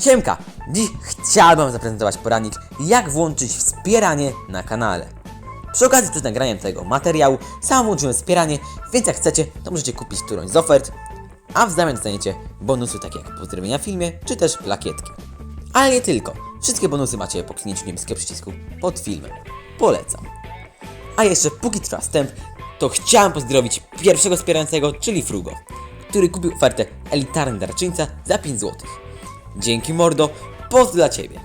Siemka! Dziś chciałbym zaprezentować poradnik, jak włączyć wspieranie na kanale. Przy okazji przed nagraniem tego materiału sam włączyłem wspieranie, więc jak chcecie, to możecie kupić którąś z ofert, a w zamian dostaniecie bonusy takie jak pozdrowienia w filmie, czy też plakietki. Ale nie tylko. Wszystkie bonusy macie po kliknięciu niebieskiego przycisku pod filmem. Polecam. A jeszcze póki trwa wstęp, to chciałem pozdrowić pierwszego wspierającego, czyli Frugo, który kupił ofertę elitarny darczyńca za 5 zł. Dzięki mordo, pozdro dla Ciebie.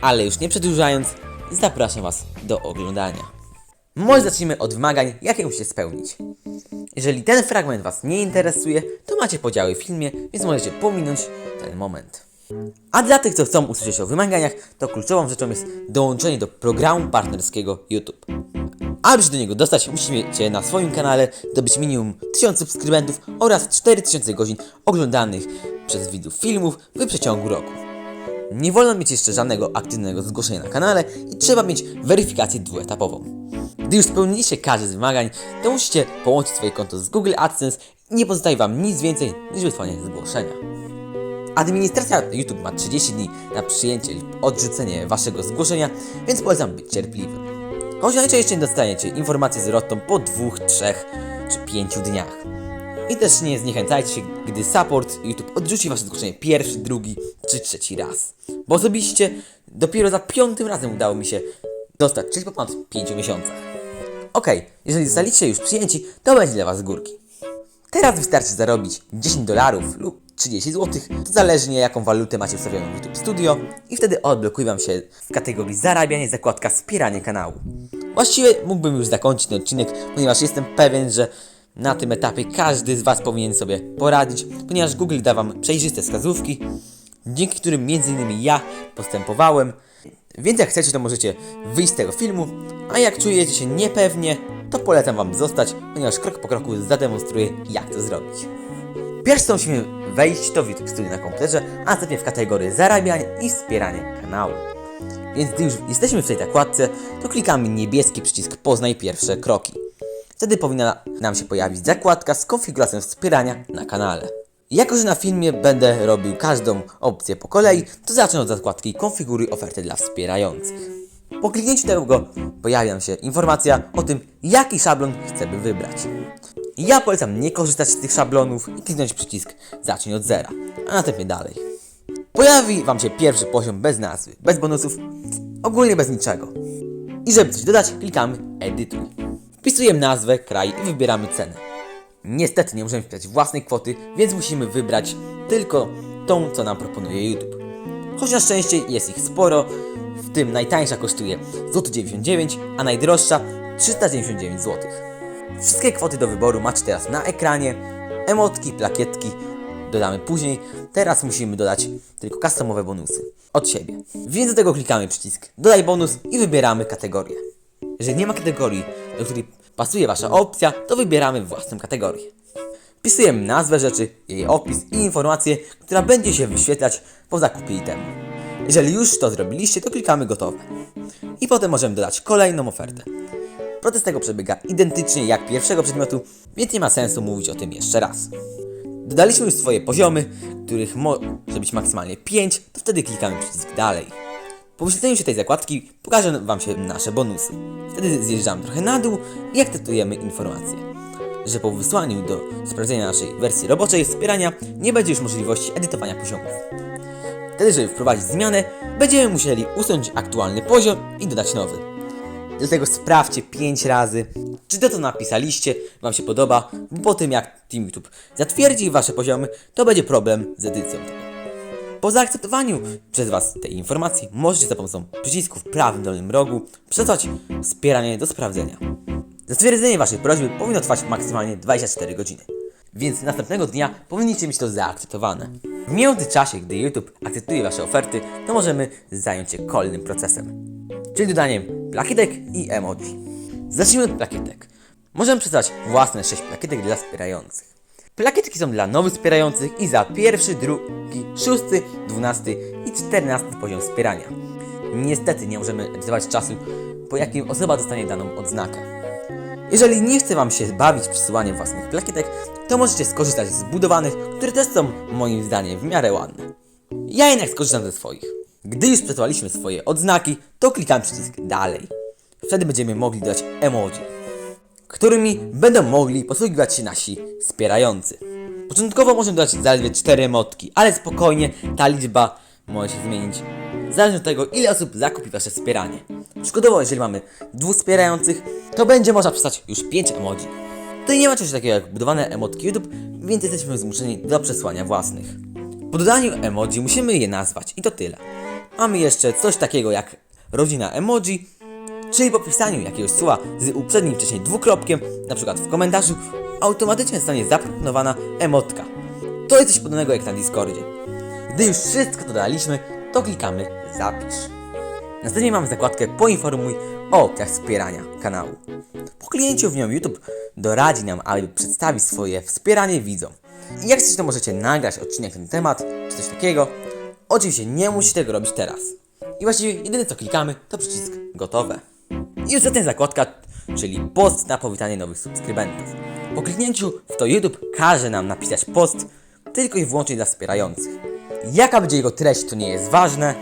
Ale już nie przedłużając, zapraszam Was do oglądania. Może zacznijmy od wymagań, jakie musicie spełnić. Jeżeli ten fragment Was nie interesuje, to macie podziały w filmie, więc możecie pominąć ten moment. A dla tych, co chcą usłyszeć o wymaganiach, to kluczową rzeczą jest dołączenie do programu partnerskiego YouTube. Aby się do niego dostać, musicie na swoim kanale zdobyć minimum 1000 subskrybentów oraz 4000 godzin oglądanych przez widzów filmów w przeciągu roku. Nie wolno mieć jeszcze żadnego aktywnego zgłoszenia na kanale i trzeba mieć weryfikację dwuetapową. Gdy już spełniliście każde z wymagań, to musicie połączyć swoje konto z Google AdSense i nie pozostaje Wam nic więcej niż wysłanie zgłoszenia. Administracja YouTube ma 30 dni na przyjęcie lub odrzucenie Waszego zgłoszenia, więc polecam być cierpliwym. Choć najczęściej dostaniecie informację zwrotną po dwóch, trzech czy pięciu dniach. I też nie zniechęcajcie się, gdy support YouTube odrzuci Wasze zgłoszenie pierwszy, drugi czy trzeci raz. Bo osobiście dopiero za piątym razem udało mi się dostać, czyli po ponad 5 miesiącach. Okej, jeżeli zostaliście już przyjęci, to będzie dla Was z górki. Teraz wystarczy zarobić 10 dolarów lub 30 zł, to zależnie jaką walutę macie ustawioną w YouTube Studio i wtedy odblokuje Wam się w kategorii zarabianie zakładka wspieranie kanału. Właściwie mógłbym już zakończyć ten odcinek, ponieważ jestem pewien, że na tym etapie każdy z Was powinien sobie poradzić, ponieważ Google da Wam przejrzyste wskazówki, dzięki którym m.in. ja postępowałem. Więc jak chcecie, to możecie wyjść z tego filmu, a jak czujecie się niepewnie, to polecam Wam zostać, ponieważ krok po kroku zademonstruję, jak to zrobić. Pierwsze co musimy wejść to YouTube Studio na komputerze, a następnie w kategorię zarabianie i wspieranie kanału. Więc gdy już jesteśmy w tej zakładce, to klikamy niebieski przycisk Poznaj pierwsze kroki. Wtedy powinna nam się pojawić zakładka z konfiguracją wspierania na kanale. Jako, że na filmie będę robił każdą opcję po kolei, to zacznę od zakładki Konfiguruj ofertę dla wspierających. Po kliknięciu tego pojawia się informacja o tym, jaki szablon chcemy wybrać. Ja polecam nie korzystać z tych szablonów i kliknąć przycisk Zacznij od zera, a następnie dalej. Pojawi Wam się pierwszy poziom bez nazwy, bez bonusów, ogólnie bez niczego. I żeby coś dodać, klikamy Edytuj. Wpisujemy nazwę, kraj i wybieramy cenę. Niestety nie możemy wpisać własnej kwoty, więc musimy wybrać tylko tą, co nam proponuje YouTube. Choć na szczęście jest ich sporo, w tym najtańsza kosztuje złoty 99, a najdroższa 399 zł. Wszystkie kwoty do wyboru macie teraz na ekranie. Emotki, plakietki dodamy później. Teraz musimy dodać tylko customowe bonusy od siebie. Więc do tego klikamy przycisk Dodaj bonus i wybieramy kategorię. Jeżeli nie ma kategorii, do której pasuje Wasza opcja, to wybieramy własną kategorię. Wpisujemy nazwę rzeczy, jej opis i informację, która będzie się wyświetlać po zakupie itemu. Jeżeli już to zrobiliście, to klikamy gotowe. I potem możemy dodać kolejną ofertę. Proces tego przebiega identycznie jak pierwszego przedmiotu, więc nie ma sensu mówić o tym jeszcze raz. Dodaliśmy już swoje poziomy, których może być maksymalnie 5, to wtedy klikamy przycisk dalej. Po wyświetleniu się tej zakładki pokażę Wam się nasze bonusy. Wtedy zjeżdżamy trochę na dół i akceptujemy informację, że po wysłaniu do sprawdzenia naszej wersji roboczej wspierania nie będzie już możliwości edytowania poziomów. Wtedy, żeby wprowadzić zmianę, będziemy musieli usunąć aktualny poziom i dodać nowy. Dlatego sprawdźcie 5 razy, czy to co napisaliście Wam się podoba, bo po tym jak Team YouTube zatwierdzi Wasze poziomy, to będzie problem z edycją. Po zaakceptowaniu przez Was tej informacji możecie za pomocą przycisku w prawym dolnym rogu przesłać wspieranie do sprawdzenia. Zatwierdzenie Waszej prośby powinno trwać maksymalnie 24 godziny, więc następnego dnia powinniście mieć to zaakceptowane. W międzyczasie, gdy YouTube akceptuje Wasze oferty, to możemy zająć się kolejnym procesem, czyli dodaniem plakietek i emoji. Zacznijmy od plakietek. Możemy przesłać własne 6 plakietek dla wspierających. Plakietki są dla nowych wspierających i za pierwszy, drugi, szósty, dwunasty i czternasty poziom wspierania. Niestety nie możemy edytować czasu, po jakim osoba dostanie daną odznakę. Jeżeli nie chce Wam się bawić przesyłaniem własnych plakietek, to możecie skorzystać z budowanych, które też są moim zdaniem w miarę ładne. Ja jednak skorzystam ze swoich. Gdy już przetowaliśmy swoje odznaki, to klikam przycisk dalej. Wtedy będziemy mogli dodać emoji, którymi będą mogli posługiwać się nasi wspierający. Początkowo możemy dodać zaledwie 4 emotki, ale spokojnie ta liczba może się zmienić. Zależnie od tego, ile osób zakupi wasze wspieranie. Przykładowo, jeżeli mamy dwóch wspierających, to będzie można przestać już 5 emoji. Tutaj nie ma czegoś takiego jak budowane emotki YouTube, więc jesteśmy zmuszeni do przesłania własnych. Po dodaniu emoji musimy je nazwać i to tyle. Mamy jeszcze coś takiego jak rodzina emoji, czyli po wpisaniu jakiegoś słowa z uprzednim wcześniej dwukropkiem, na przykład w komentarzu, automatycznie zostanie zaproponowana emotka. To jest coś podobnego jak na Discordzie. Gdy już wszystko dodaliśmy, to klikamy zapisz. Następnie mamy zakładkę poinformuj o opcjach wspierania kanału. Po kliknięciu w nią YouTube doradzi nam, aby przedstawić swoje wspieranie widzom. I jak chcecie, to możecie nagrać odcinek na ten temat, czy coś takiego. Oczywiście nie musicie tego robić teraz. I właściwie jedyne co klikamy, to przycisk gotowe. I ostatnia zakładka, czyli post na powitanie nowych subskrybentów. Po kliknięciu w to YouTube każe nam napisać post tylko i wyłącznie dla wspierających. Jaka będzie jego treść, to nie jest ważne.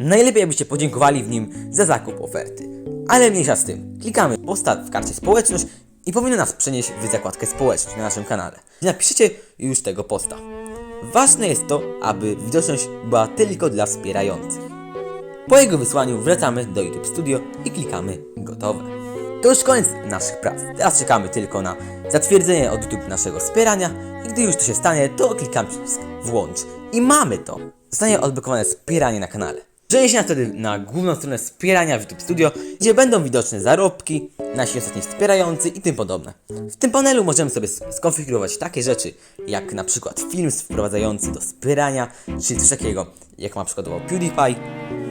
Najlepiej, abyście podziękowali w nim za zakup oferty. Ale mniejsza z tym. Klikamy posta w karcie społeczność i powinno nas przenieść w zakładkę społeczność na naszym kanale. Napiszecie już tego posta. Ważne jest to, aby widoczność była tylko dla wspierających. Po jego wysłaniu wracamy do YouTube Studio i klikamy gotowe. To już koniec naszych prac. Teraz czekamy tylko na zatwierdzenie od YouTube naszego wspierania i gdy już to się stanie, to klikamy przycisk włącz i mamy to. Zostanie odblokowane wspieranie na kanale. Przeniesie nas wtedy na główną stronę wspierania w YouTube Studio, gdzie będą widoczne zarobki, nasi ostatni wspierający i tym podobne. W tym panelu możemy sobie skonfigurować takie rzeczy, jak na przykład film wprowadzający do wspierania, czy coś takiego, jak ma przykładowo PewDiePie,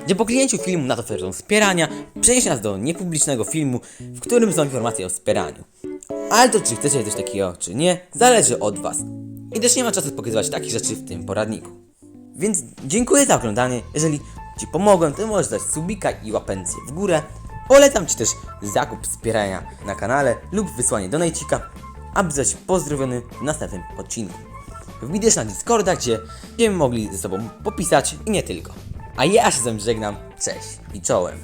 gdzie po kliknięciu filmu nad ofertą wspierania przeniesie nas do niepublicznego filmu, w którym są informacje o wspieraniu. Ale to czy chcecie coś takiego, czy nie, zależy od Was. I też nie ma czasu pokazywać takich rzeczy w tym poradniku. Więc dziękuję za oglądanie. Jeżeli Ci pomogłem, to możesz dać subika i łapencję w górę. Polecam Ci też zakup wspierania na kanale lub wysłanie donajcika, aby zostać pozdrowiony w następnym odcinku. Wbij też na Discorda, gdzie będziemy mogli ze sobą popisać i nie tylko. A ja się z żegnam, cześć i czołem.